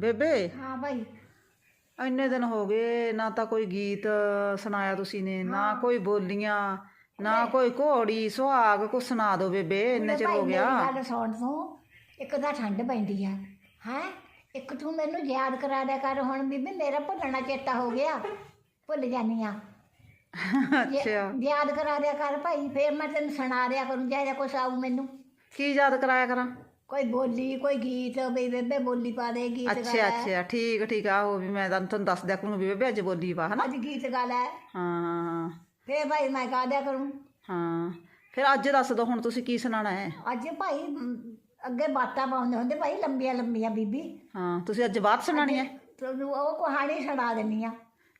ਬੇਬੇ? ਹਾਂ ਭਾਈ। ਇੰਨੇ ਦਿਨ ਹੋ ਗਏ ਨਾ ਤਾਂ ਕੋਈ ਗੀਤ ਸੁਣਾਇਆ ਤੁਸੀਂ ਨੇ ਨਾ ਕੋਈ ਬੋਲੀਆਂ ਨਾ ਕੋਈ ਘੋੜੀ ਸੁਹਾਗ ਕੁਛ ਸੁਣਾ ਦਿਓ ਬੇਬੇ ਇੰਨੇ ਚਿਰ ਹੋ ਗਿਆ। ਮੇਰੀ ਗੱਲ ਸੁਣ ਤੂੰ ਇੱਕ ਤਾਂ ਠੰਡ ਪੈਂਦੀ ਆ ਹੈ? ਇੱਕ ਤੂੰ ਮੈਨੂੰ ਯਾਦ ਕਰਾ ਦਿਆ ਕਰ ਹੁਣ ਬੀਬੀ ਮੇਰਾ ਭੁੱਲਣਾ ਚੇਤਾ ਹੋ ਗਿਆ ਭੁੱਲ ਜਾਨੀ ਆ। ਅੱਛਾ। ਯਾਦ ਕਰਾ ਦਿਆ ਕਰ ਭਾਈ ਫੇਰ ਮੈਂ ਤੈਨੂੰ ਸੁਣਾ ਦਿਆ ਕਰੂੰ ਜਿਹੜਾ ਕੁਛ ਆਊ ਮੈਨੂੰ। ਕੀ ਯਾਦ ਕਰਾਇਆ ਕਰਾਂ? ਕੋਈ ਬੋਲੀ ਕੋਈ ਗੀਤ ਬਈ ਬੇਬੇ ਬੋਲੀ ਪਾ ਦੇ ਗੀਤ ਗਾ ਅੱਛਾ ਲੈ ਅੱਛਾ ਠੀਕ ਠੀਕ ਆ ਉਹ ਵੀ ਮੈਂ ਤੁਹਾਨੂੰ ਤੁਹਾਨੂੰ ਦੱਸ ਦਿਆ ਕਰੂੰ ਵੀ ਬੇਬੇ ਅੱਜ ਬੋਲੀ ਪਾ ਹਨਾ? ਅੱਜ ਗੀਤ ਗਾ ਲੈ ਹਾਂ। ਫੇਰ ਭਾਈ ਮੈਂ ਗਾ ਦਿਆ ਕਰੂੰ। ਹਾਂ ਫਿਰ ਅੱਜ ਦੱਸ ਦੋ ਹੁਣ ਤੁਸੀਂ ਕੀ ਸੁਣਾਣਾ ਹੈ? ਅੱਜ ਭਾਈ ਅੱਗੇ ਬਾਤਾਂ ਪਾਉਂਦੇ ਹੁੰਦੇ ਭਾਈ ਲੰਬੀਆਂ ਲੰਬੀਆਂ ਬੀਬੀ। ਹਾਂ ਤੁਸੀਂ ਅੱਜ ਬਾਤ ਸੁਣਾਣੀ ਹੈ? ਉਹ ਕਹਾਣੀ ਸੁਣਾ ਦਿੰਨੀ ਆ।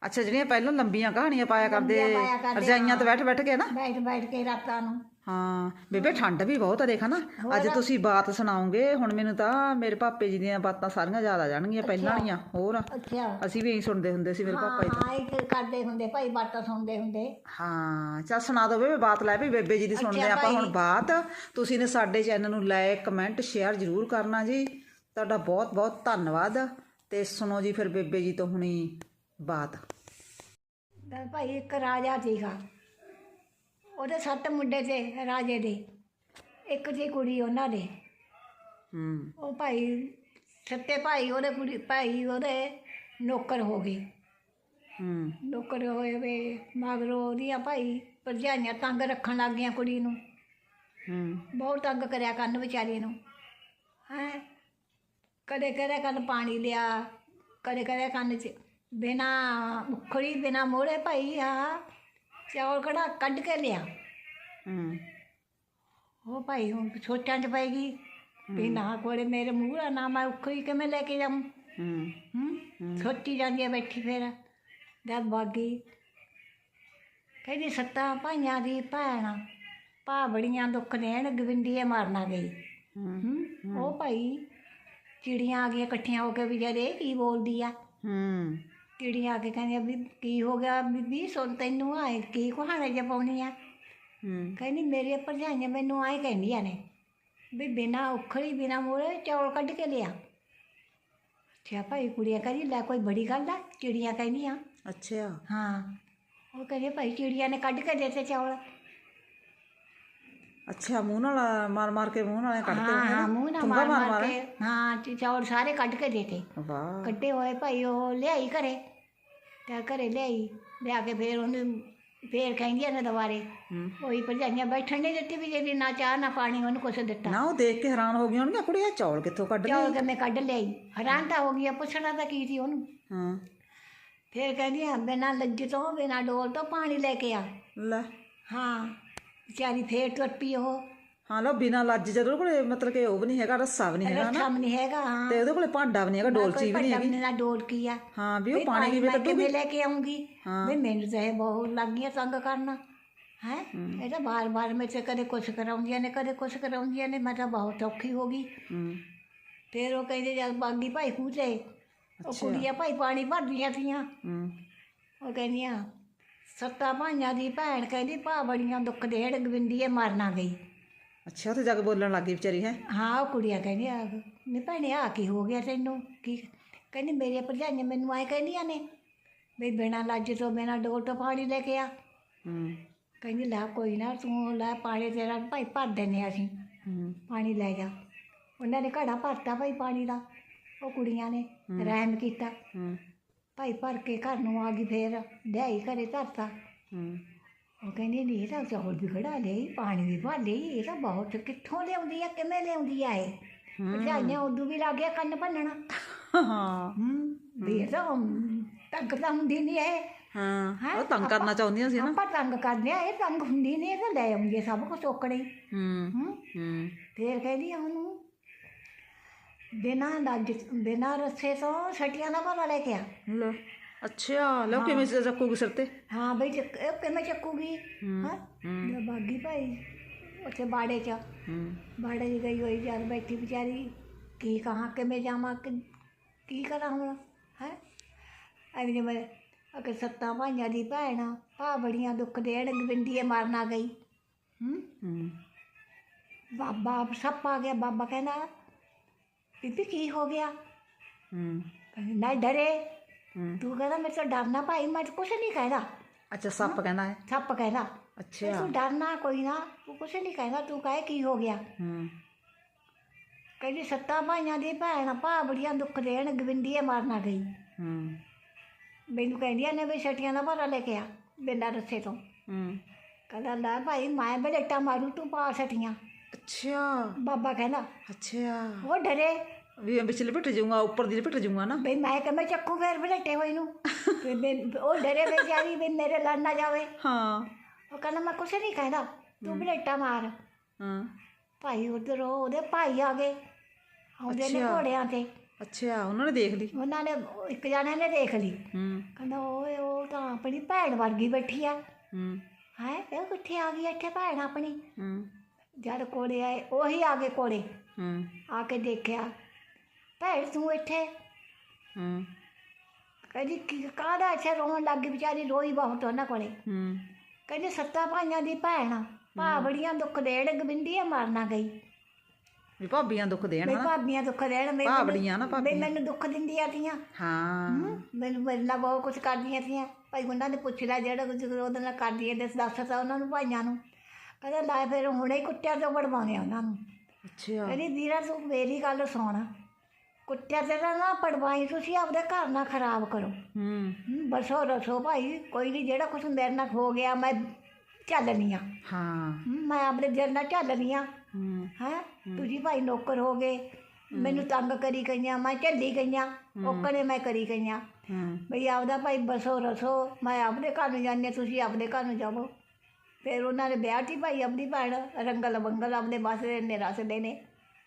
ਅੱਛਾ ਜਿਹੜੀਆਂ ਪਹਿਲਾਂ ਲੰਬੀਆਂ ਕਹਾਣੀਆਂ ਪਾਇਆ ਕਰਦੇ ਲੰਬੀਆਂ ਪਾਇਆ ਕਰਦੇ, ਰਜਾਈਆਂ ਤੇ ਬੈਠ ਬੈਠ ਕੇ ਨਾ? ਬੈਠ ਬੈਠ ਕੇ ਰਾਤਾਂ ਨੂੰ। ਹਾਂ। ਬੇਬੇ ਠੰਡ ਵੀ ਬਹੁਤ ਆ ਦੇਖ ਨਾ। ਅੱਜ ਤੁਸੀਂ ਬਾਤ ਸੁਣਾਓਗੇ ਹੁਣ ਮੈਨੂੰ ਤਾਂ ਮੇਰੇ ਪਾਪੇ ਜੀ ਦੀਆਂ ਬਾਤਾਂ ਸਾਰੀਆਂ ਯਾਦ ਆ ਜਾਣਗੀਆਂ ਪਹਿਲਾਂ ਵਾਲੀਆਂ ਹੋਰ ਅੱਛਾ। ਅਸੀਂ ਵੀ ਇਹੀ ਸੁਣਦੇ ਹੁੰਦੇ ਸੀ ਮੇਰੇ ਪਾਪਾ ਜੀ ਹਾਂ ਇੱਕ ਕਰਦੇ ਹੁੰਦੇ ਭਾਈ ਬਾਤਾਂ ਸੁਣਦੇ ਹੁੰਦੇ। ਹਾਂ ਚੱਲ ਸੁਣਾ ਦੋ ਬੇਬੇ ਬਾਤ ਲੈ ਵੀ ਬੇਬੇ ਜੀ ਦੀ ਸੁਣਦੇ ਆਪਾਂ ਹੁਣ ਬਾਤ। ਤੁਸੀਂ ਨੇ ਸਾਡੇ ਚੈਨਲ ਨੂੰ ਲਾਈਕ ਕਮੈਂਟ ਸ਼ੇਅਰ ਜ਼ਰੂਰ ਕਰਨਾ ਜੀ। ਤੁਹਾਡਾ ਬਹੁਤ ਬਹੁਤ ਧੰਨਵਾਦ। ਤੇ ਸੁਣੋ ਜੀ ਫਿਰ ਬੇਬੇ ਜੀ ਤੋਂ ਹੁਣੀ ਬਾਤ। ਤਾਂ ਭਾਈ ਇੱਕ ਰਾਜਾ ਸੀਗਾ। ਉਹਦੇ ਸੱਤ ਮੁੰਡੇ ਤੇ ਰਾਜੇ ਦੇ। ਇੱਕ ਸੀ ਕੁੜੀ ਉਹਨਾਂ ਦੇ। ਹੂੰ। ਉਹ ਭਾਈ ਸੱਤੇ ਭਾਈ ਉਹਦੇ ਕੁੜੀ ਭਾਈ ਉਹਦੇ ਨੌਕਰ ਹੋ ਗਏ। ਹੂੰ। ਨੌਕਰ ਹੋਏ ਵੇ ਮਗਰੋਂ ਉਹਦੀਆਂ ਭਾਈ ਭਰਜਾਈਆਂ ਤੰਗ ਰੱਖਣ ਲੱਗ ਗਈਆਂ ਕੁੜੀ ਨੂੰ। ਹੂੰ। ਬਹੁਤ ਤੰਗ ਕਰਿਆ ਕੰਨ ਵਿਚਾਰੀ ਨੂੰ। ਹੈ? ਕਦੇ ਕਦੇ ਕੰਨ ਪਾਣੀ ਲਿਆ ਕਦੇ ਕਦੇ ਕੰਨ ਚ ਬਿਨਾ ਮੁਖੜੀ ਬਿਨਾ ਮੋੜੇ ਭਾਈ ਆ। ਚੌਲ ਕੜਾ ਕੱਢ ਕੇ ਲਿਆ। ਹੂੰ। ਉਹ ਭਾਈ ਹੁਣ ਸੋਚਾਂ ਚ ਪੈ ਗਈ ਵੀ ਨਾ ਕੋਲੇ ਮੇਰੇ ਮੂੰਹ ਦਾ ਨਾ ਮੈਂ ਉਖੜੀ ਕਿਵੇਂ ਲੈ ਕੇ ਜਾਵਾਂ। ਹੂੰ। ਹੂੰ। ਸੋਚੀ ਜਾਂਦੀ ਹੈ ਬੈਠੀ ਫੇਰ। ਜਦ ਬਾਗੀ। ਕਹਿੰਦੀ ਸੱਤਾਂ ਭਾਈਆਂ ਦੀ ਭੈਣ ਭਾ ਬੜੀਆਂ ਦੁੱਖ ਦੇਣ ਗਵਿੰਦੀਏ ਮਾਰਨਾ ਗਈ। ਹੂੰ। ਹੂੰ। ਉਹ ਭਾਈ ਚਿੜੀਆਂ ਆ ਗਈਆਂ ਇਕੱਠੀਆਂ ਹੋ ਕੇ ਵੀ ਜਦ ਇਹ ਕੀ ਬੋਲਦੀ ਆ। ਹੂੰ। ਚਿੜੀਆਂ ਆ ਕੇ ਕਹਿੰਦੀਆਂ ਵੀ ਕੀ ਹੋ ਗਿਆ ਬੀਬੀ ਸੁਣ ਤੈਨੂੰ ਆਏ ਕੀ ਕਹਾਣੇ ਜੇ ਪਾਉਣੀ ਆ। ਹੂੰ। ਕਹਿੰਦੀ ਮੇਰੀਆਂ ਭਰਜਾਈਆਂ ਮੈਨੂੰ ਆਏ ਕਹਿੰਦੀਆਂ ਨੇ ਵੀ ਬਿਨਾ ਉਖੜੀ ਬਿਨਾ ਮੋੜੇ ਚੌਲ ਕੱਢ ਕੇ ਲਿਆ। ਅੱਛਾ ਭਾਈ ਕੁੜੀਆਂ ਕਹਿੰਦੀ ਲੈ ਕੋਈ ਬੜੀ ਗੱਲ ਆ ਚਿੜੀਆਂ ਕਹਿੰਦੀਆਂ। ਅੱਛਾ। ਹਾਂ। ਉਹ ਕਹਿੰਦੇ ਭਾਈ ਚਿੜੀਆਂ ਨੇ ਕੱਢ ਕੇ ਦੇਤੇ ਚੌਲ। ਅੱਛਾ ਮੂੰਹ ਨਾਲ ਮਾਰ ਮਾਰ ਕੇ ਮੂੰਹ ਨਾਲ ਕੱਢਦੇ ਹਾਂ ਹਾਂ? ਮੂੰਹ ਨਾਲ ਮਾਰ ਮਾਰ ਕੇ। ਹਾਂ ਤੇ ਚੌਲ ਸਾਰੇ ਕੱਢ ਕੇ ਦੇਤੇ ਵਾਹ। ਕੱਢੇ ਹੋਏ ਭਾਈ ਉਹ ਲਿਆਈ ਘਰੇ। ਤੇ ਘਰੇ ਲਿਆਈ। ਲਿਆ ਕੇ ਫੇਰ ਉਹਨੇ ਫੇਰ ਕਹਿੰਦੀਆਂ ਨੇ ਦੁਬਾਰੇ। ਉਹੀ ਭਰਜਾਈਆਂ ਬੈਠਣ ਨਹੀਂ ਦਿੱਤੀ ਵੀ ਜਿਹੜੀ ਨਾ ਚਾਹ ਨਾ ਪਾਣੀ ਉਹਨੂੰ ਕੁਛ ਦਿੱਤਾ। ਨਾ ਉਹ ਦੇਖ ਕੇ ਹੈਰਾਨ ਹੋ ਗਈ ਹੋਣਗੀਆਂ ਕੁੜੀ ਇਹ ਚੌਲ ਕਿੱਥੋਂ ਕੱਢ ਲਈ? ਚੌਲ ਕਿਵੇਂ ਕੱਢ ਲਿਆਈ। ਹੈਰਾਨ ਤਾਂ ਹੋ ਗਈ ਪੁੱਛਣਾ ਤਾਂ ਕੀ ਸੀ ਉਹਨੂੰ? ਹਾਂ। ਫੇਰ ਕਹਿੰਦੀਆਂ ਬਿਨਾਂ ਲੱਜ ਤੋਂ ਬਿਨਾਂ ਡੋਲ ਤੋਂ ਪਾਣੀ ਲੈ ਕੇ ਆ। ਲੈ। ਹਾਂ। ਵਿਚਾਰੀ ਫੇਰ ਟੁੱਟ ਪਈ ਉਹ। ਹਾਂ ਲੋ ਬਿਨਾ ਲੱਜ ਜਦੋਂ ਕੋਲੇ ਮਤਲਬ ਕਿ ਉਹ ਵੀ ਨਹੀਂ ਹੈਗਾ ਰੱਸਾ ਵੀ ਨਹੀਂ ਹੈਗਾ ਨਾ ਰੱਖਾ ਨਹੀਂ ਹੈਗਾ ਹਾਂ। ਤੇ ਉਹਦੇ ਕੋਲੇ ਭਾਂਡਾ ਵੀ ਨਹੀਂ ਹੈਗਾ ਡੋਲਚੀ ਵੀ ਨਹੀਂ ਪੱਟਾ ਹੈਗੀ। ਨਾ ਡੋਲ ਕੀ ਆ? ਹਾਂ ਵੀ ਉਹ ਵੀ ਪਾਣੀ ਕਿਵੇਂ ਮੈਂ ਕੱਢੂਗੀ ਕਿਵੇਂ ਲੈ ਕੇ ਆਉਂਗੀ? ਹਾਂ। ਵੀ ਮੈਨੂੰ ਤਾਂ ਇਹ ਬਹੁਤ ਲੱਗ ਗਈਆਂ ਤੰਗ ਕਰਨਾ। ਹੈ? ਇਹ ਤਾਂ ਬਾਰ-ਬਾਰ ਮੇਰੇ ਤੇ ਕਦੇ ਕੁਛ ਕਰਾਉਂਦੀਆਂ ਨੇ ਕਦੇ ਕੁਛ ਕਰਾਉਂਦੀਆਂ ਨੇ ਮੈਂ ਤਾਂ ਬਹੁਤ ਔਖੀ ਹੋ ਗਈ। ਹੂੰ। ਫੇਰ ਉਹ ਕਹਿੰਦੇ ਜਦ ਬਾਗੀ ਭਾਈ ਖੂਤੇ ਉਹ ਕੁੜੀਆਂ ਭਾਈ ਪਾਣੀ ਭਰਦੀਆਂ ਸੀਆਂ। ਹੂੰ। ਉਹ ਕਹਿੰਦੀਆਂ ਸੱਤਾ ਭਾਈਆਂ ਦੀ ਭੈਣ ਕਹਿੰਦੀ ਭਾ ਬੜੀਆਂ ਦੁੱਖ ਦੇੜ ਗਵਿੰਦੀਏ ਮਰਨਾ ਗਈ। ਅੱਛਾ ਉੱਥੇ ਜਾ ਕੇ ਬੋਲਣ ਲੱਗੀ ਵਿਚਾਰੀ ਹੈ? ਹਾਂ ਉਹ ਕੁੜੀਆਂ ਕਹਿੰਦੀਆਂ ਨਹੀਂ ਭੈਣੇ ਆ ਕੀ ਹੋ ਗਿਆ ਤੈਨੂੰ? ਕੀ ਕਹਿੰਦੀ ਮੇਰੀਆਂ ਭਰਜਾਈਆਂ ਮੈਨੂੰ ਆਏ ਕਹਿੰਦੀਆਂ ਨੇ ਵੀ ਬਿਨਾਂ ਲੱਜ ਤੋਂ ਬਿਨਾਂ ਡੋਲ ਤੋਂ ਪਾਣੀ ਲੈ ਕੇ ਆ। ਹੂੰ। ਕਹਿੰਦੀ ਲੈ ਕੋਈ ਨਾ ਤੂੰ ਲੈ ਪਾਣੀ ਤੇਰਾ ਭਾਈ ਭਰ ਦਿੰਦੇ ਅਸੀਂ। ਹੂੰ। ਪਾਣੀ ਲੈ ਜਾ। ਉਹਨਾਂ ਨੇ ਘੜਾ ਭਰਤਾ ਭਾਈ ਪਾਣੀ ਦਾ ਉਹ ਕੁੜੀਆਂ ਨੇ ਰਹਿਮ ਕੀਤਾ। ਹੂੰ। ਭਾਈ ਭਰ ਕੇ ਘਰ ਨੂੰ ਆ ਗਈ ਫੇਰ ਲਿਆਈ ਘਰੇ ਧਰਤਾ ਹੂੰ। ਉਹ ਕਹਿੰਦੀ ਨਹੀਂ ਇਹ ਤਾਂ ਚੌਲ ਵੀ ਖੜਾ ਲਈ ਪਾਣੀ ਵੀ ਭਰ ਲਈ ਇਹ ਤਾਂ ਬਹੁਤ ਕਿੱਥੋਂ ਲਿਆਉਂਦੀ ਆ ਕਿਵੇਂ ਲਿਆਉਂਦੀ ਆ ਇਹ? ਭਰਜਾਈਆਂ ਉਦੋਂ ਵੀ ਲੱਗ ਗਿਆ ਕੰਨ ਭੰਨਣਾ। ਹਾਂ। ਹੂੰ ਵੀ ਤਾਂ ਤੰਗ ਤਾਂ ਹੁੰਦੀ ਨਹੀਂ ਇਹ। ਹਾਂ ਉਹ ਤੰਗ ਕਰਨਾ ਚਾਹੁੰਦੀਆਂ ਸੀ ਨਾ। ਆਪਾਂ ਤੰਗ ਕਰਦੇ ਆ ਇਹ ਤੰਗ ਹੁੰਦੀ ਨਹੀਂ ਇਹ ਤਾਂ ਲੈ ਆਉਂਦੀ ਆ ਸਭ ਕੁਝ ਟੋਕਣੇ ਹੂੰ। ਹੂੰ। ਹੂੰ। ਫੇਰ ਕਹਿੰਦੀ ਆ ਉਹਨੂੰ ਬਿਨਾਂ ਲੱਜ ਬਿਨਾਂ ਰੱਸੇ ਤੋਂ ਛਟੀਆਂ ਦਾ ਭਲਾ ਲੈ ਕੇ ਆ। ਲੈ ਅੱਛਾ ਲਓ ਕਿਵੇਂ ਚੱਕੂਗੀ ਸਿਰ ਤੇ? ਹਾਂ ਬਈ ਚੱਕ- ਇਹ ਕਿਵੇਂ ਚੱਕੂਗੀ? ਹੂੰ ਬਾਗੀ ਭਾਈ ਉੱਥੇ ਬਾੜੇ 'ਚ। ਬਾੜੇ 'ਚ ਗਈ ਹੋਈ ਜਦ ਬੈਠੀ ਵਿਚਾਰੀ ਕੀ ਕਹਾਂ ਕਿਵੇਂ ਜਾਵਾਂ ਕਿ ਕੀ ਕਰਾਂ ਹੁਣ ਹੈ? ਅਰੇ ਜੇ ਮੈਂ ਅਕੇ ਸੱਤਾਂ ਭਾਈਆਂ ਦੀ ਭੈਣ ਭਾ ਬੜੀਆਂ ਦੁੱਖ ਦੇਣ ਗਵਿੰਦੀਏ ਮਾਰਨਾ ਗਈ। ਹੂੰ। ਬਾਬਾ ਸੱਪ ਆ ਗਿਆ ਬਾਬਾ ਕਹਿੰਦਾ ਬੀਬੀ ਕੀ ਹੋ ਗਿਆ? ਹੂੰ। ਕਹਿੰਦੀ ਨਾ ਡਰੇ ਤੂੰ ਕਹਿੰਦਾ ਮੇਰੇ ਤੋਂ ਡਰਨਾ ਭਾਈ ਮੈਂ ਕੁਛ ਨਹੀਂ ਕਹਿੰਦਾ ਅੱਛਾ ਸੱਪ ਕਹਿੰਦਾ ਹੈ? ਸੱਪ ਕਹਿੰਦਾ। ਅੱਛਾ। ਤੂੰ ਡਰਨਾ ਕੋਈ ਨਾ ਤੂੰ ਕੁਛ ਨਹੀਂ ਕਹਿੰਦਾ ਤੂੰ ਕਹੇ ਕੀ ਹੋ ਗਿਆ। ਹੂੰ। ਕਹਿੰਦੀ ਸੱਤਾਂ ਭਾਈਆਂ ਦੀ ਭੈਣ ਭਾ ਬੜੀਆਂ ਦੁੱਖ ਦੇਣ ਗਵਿੰਦੀਏ ਮਾਰਨਾ ਗਈ। ਹੂੰ। ਮੈਨੂੰ ਕਹਿੰਦੀਆਂ ਨੇ ਵੀ ਛਟੀਆਂ ਦਾ ਭਾਰਾ ਲੈ ਕੇ ਆ ਬਿੰਦਾ ਰੱਸੇ ਤੋਂ। ਹੂੰ। ਕਹਿੰਦਾ ਲੈ ਭਾਈ ਮੈਂ ਬਲੇਟਾ ਮਾਰੂ ਤੂੰ ਪਾ ਛਟੀਆਂ। ਅੱਛਾ। ਬਾਬਾ ਕਹਿੰਦਾ ਅੱਛਾ। ਉਹ ਡਰੇ। ਵੀ ਮੈਂ ਵਿੱਚ ਲਿਪਟ ਜਾਊਂਗਾ ਉੱਪਰ ਦੀ ਲਿਪਟ ਜਾਊਂਗਾ ਨਾ। ਵੀ ਮੈਂ ਕਿ ਮੈਂ ਚੱਕੂ ਫੇਰ ਬਲੇਟੇ ਹੋਈ ਨੂੰ। ਵੀ ਮੈਂ- ਉਹ ਡਰੇ ਵਿਚਾਰੀ ਵੀ ਮੇਰੇ ਲੜ ਨਾ ਜਾਵੇ। ਹਾਂ। ਉਹ ਕਹਿੰਦਾ ਮੈਂ ਕੁਛ ਨਹੀਂ ਕਹਿੰਦਾ ਤੂੰ ਬਲੇਟਾ ਮਾਰ। ਹਾਂ। ਭਾਈ ਉਧਰ ਉਹਦੇ ਭਾਈ ਆ ਗਏ ਆਉਂਦੇ ਨੇ ਅੱਛਾ। ਘੋੜਿਆਂ ਤੇ। ਅੱਛਾ ਉਹਨਾਂ ਨੇ ਦੇਖ ਲਈ? ਉਹਨਾਂ ਨੇ ਇੱਕ ਜਣੇ ਨੇ ਦੇਖ ਲਈ। ਹੂੰ। ਕਹਿੰਦਾ ਓਏ ਉਹ ਤਾਂ ਆਪਣੀ ਭੈਣ ਵਰਗੀ ਬੈਠੀ ਆ। ਹੂੰ। ਹੈ ਇਹ ਕਿੱਥੇ ਆ ਗਈ ਇੱਥੇ ਭੈਣ ਆਪਣੀ? ਹੂੰ। ਜਦ ਕੋਲੇ ਆਏ ਉਹੀ ਆ ਗਏ ਕੋਲੇ। ਹੂੰ। ਆ ਕੇ ਦੇਖਿਆ ਭੈਣ ਤੂੰ ਇੱਥੇ? ਹੂੰ। ਕਹਿੰਦੀ ਕੀ ਕਾਹਦਾ ਇੱਥੇ ਰੋਣ ਲੱਗ ਗਈ? ਵਿਚਾਰੀ ਰੋਈ ਬਹੁਤ ਉਹਨਾਂ ਕੋਲੇ। ਹੂੰ। ਕਹਿੰਦੀ ਸੱਤਾ ਭਾਈਆਂ ਦੀ ਭੈਣ ਆ। ਭਾ ਬੜੀਆਂ ਦੁੱਖ ਦੇਣ ਗਵਿੰਦੀਏ ਮਾਰਨਾ ਗਈ। ਵੀ ਭਾਬੀਆਂ ਦੁੱਖ ਦੇਣ ਨਾ ਭਾਬੀਆਂ ਦੁੱਖ ਦੇਣ ਵੀ ਭਾਬੜੀਆਂ ਨਾ ਵੀ ਭਾਬੀਆਂ ਮੈਨੂੰ ਦੁੱਖ ਦਿੰਦੀਆਂ ਤੀਆਂ। ਹਾਂ। ਮੈਨੂੰ ਮੇਰੇ ਨਾਲ ਬਹੁਤ ਕੁਝ ਕਰਦੀਆਂ ਤੀਆਂ। ਭਾਈ ਉਹਨਾਂ ਨੇ ਪੁੱਛ ਲਿਆ ਜਿਹੜਾ ਕੁਝ ਉਹਦੇ ਨਾਲ ਕਰਦੀ ਹੈ ਦੱਸ ਦੱਸਤਾ ਉਹਨਾਂ ਨੂੰ ਭਾਈਆਂ ਨੂੰ। ਕਹਿੰਦਾ ਲੈ ਫਿਰ ਹੁਣੇ ਹੀ ਕੁੱਟਿਆ ਤੋਂ ਵੜਵਾਉਣੇ ਆ ਉਹਨਾਂ ਨੂੰ। ਅੱਛਾ। ਕਹਿੰਦੀ ਵੀਰਾ ਤੂੰ ਮੇਰੀ ਗੱਲ ਸੁਣ। ਕੁੱਟਿਆ ਤੇ ਤਾਂ ਨਾ ਪੜਵਾਈ ਤੁਸੀਂ ਆਪਦੇ ਘਰ ਨਾ ਖਰਾਬ ਕਰੋ। ਹੂੰ। ਬਸੋ ਰਸੋ ਭਾਈ ਕੋਈ ਨਹੀਂ ਜਿਹੜਾ ਕੁਝ ਮੇਰੇ ਨਾਲ ਹੋ ਗਿਆ ਮੈਂ ਚੱਲਣੀ ਆ। ਹਾਂ। ਮੈਂ ਆਪਣੇ ਦਿਲ ਨਾਲ ਚੱਲਣੀ ਆ। ਹੂੰ। ਤੁਸੀਂ ਭਾਈ ਨੌਕਰ ਹੋ ਗਏ। ਮੈਨੂੰ ਤੰਗ ਕਰੀ ਗਈਆਂ ਮੈਂ ਝੱਲੀ ਗਈਆਂ ਓਕਣੇ ਮੈਂ ਕਰੀ ਗਈਆਂ। ਹੂੰ। ਬਈ ਆਪਦਾ ਭਾਈ ਬਸੋ ਰਸੋ ਮੈਂ ਆਪਣੇ ਘਰ ਨੂੰ ਜਾਂਦੀ ਤੁਸੀਂ ਆਪਣੇ ਘਰ ਨੂੰ ਜਾਵੋ। ਫਿਰ ਉਹਨਾਂ ਨੇ ਵਿਆਹ ਤੀ ਭਾਈ ਆਪਣੀ ਭੈਣ ਰੰਗਲ ਬੰਗਲ ਆਪਣੇ ਪਾਸੇ ਨੇ ਰਸਦੇ ਨੇ।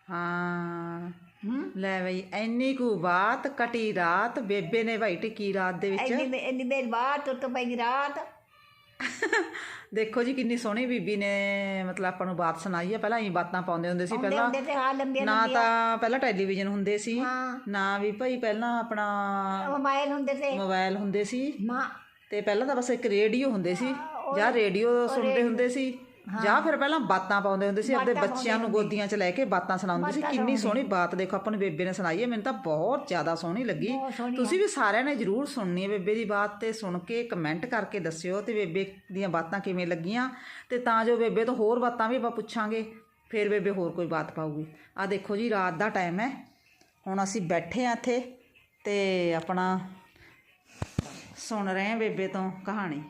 ਹਾਂ। ਹੂੰ। ਲੈ ਬਈ ਐਨੀ ਕੁ ਬਾਤ ਕਟੀ ਰਾਤ ਬੇਬੇ ਨੇ ਭਾਈ ਟਿੱਕੀ ਰਾਤ ਦੇ ਵਿੱਚ। ਮੇ- ਇੰਨੀ ਮੇਰ ਬਾਤ ਤੁੱਤ ਪਈ ਰਾਤ। ਦੇਖੋ ਜੀ ਕਿੰਨੀ ਸੋਹਣੀ ਬੀਬੀ ਨੇ ਮਤਲਬ ਆਪਾਂ ਨੂੰ ਬਾਤ ਸੁਣਾਈ ਹੈ ਪਹਿਲਾਂ ਹੀ ਬਾਤਾਂ ਪਾਉਂਦੇ ਹੁੰਦੇ ਸੀ ਪਹਿਲਾਂ। ਤੇ ਨਾ ਤਾਂ ਪਹਿਲਾਂ ਟੈਲੀਵਿਜ਼ਨ ਹੁੰਦੇ ਸੀ। ਨਾ ਵੀ ਭਾਈ ਪਹਿਲਾਂ ਆਪਣਾ ਮੋਬਾਈਲ ਹੁੰਦੇ ਤੇ ਮੋਬਾਈਲ ਹੁੰਦੇ ਸੀ। ਤੇ ਪਹਿਲਾਂ ਤਾਂ ਬਸ ਇੱਕ ਰੇਡੀਓ ਹੁੰਦੇ ਸੀ। ਜਾਂ ਰੇਡੀਓ ਸੁਣਦੇ ਹੁੰਦੇ ਸੀ ਜਾਂ ਫਿਰ ਪਹਿਲਾਂ ਬਾਤਾਂ ਪਾਉਂਦੇ ਹੁੰਦੇ ਸੀ ਆਪਣੇ ਬੱਚਿਆਂ ਨੂੰ ਗੋਦੀਆਂ 'ਚ ਲੈ ਕੇ ਬਾਤਾਂ ਸੁਣਾਉਂਦੇ ਸੀ। ਕਿੰਨੀ ਸੋਹਣੀ ਬਾਤ ਦੇਖੋ ਆਪਾਂ ਨੂੰ ਬੇਬੇ ਨੇ ਸੁਣਾਈ ਹੈ ਮੈਨੂੰ ਤਾਂ ਬਹੁਤ ਜ਼ਿਆਦਾ ਸੋਹਣੀ ਲੱਗੀ। ਤੁਸੀਂ ਵੀ ਸਾਰਿਆਂ ਨੇ ਜਰੂਰ ਸੁਣਨੀ ਹੈ ਬੇਬੇ ਦੀ ਬਾਤ ਤੇ ਸੁਣ ਕੇ ਕਮੈਂਟ ਕਰਕੇ ਦੱਸਿਓ ਤੇ ਬੇਬੇ ਦੀਆਂ ਬਾਤਾਂ ਕਿਵੇਂ ਲੱਗੀਆਂ। ਤੇ ਤਾਂ ਜੋ ਬੇਬੇ ਤੋਂ ਹੋਰ ਬਾਤਾਂ ਵੀ ਆਪਾਂ ਪੁੱਛਾਂਗੇ ਫਿਰ ਬੇਬੇ ਹੋਰ ਕੋਈ ਬਾਤ ਪਾਊਗੀ। ਆ ਦੇਖੋ ਜੀ ਰਾਤ ਦਾ ਟਾਈਮ ਹੈ। ਹੁਣ ਅਸੀਂ ਬੈਠੇ ਆ ਇੱਥੇ ਤੇ ਆਪਣਾ ਸੁਣ ਰਹੇ ਹਾਂ ਬੇਬੇ ਤੋਂ ਕਹਾਣੀ।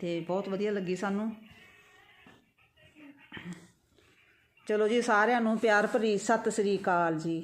ਤੇ ਬਹੁਤ ਵਧੀਆ ਲੱਗੀ ਸਾਨੂੰ। ਚਲੋ ਜੀ, ਸਾਰਿਆਂ ਨੂੰ ਪਿਆਰ ਭਰੀ ਸਤਿ ਸ੍ਰੀ ਅਕਾਲ ਜੀ।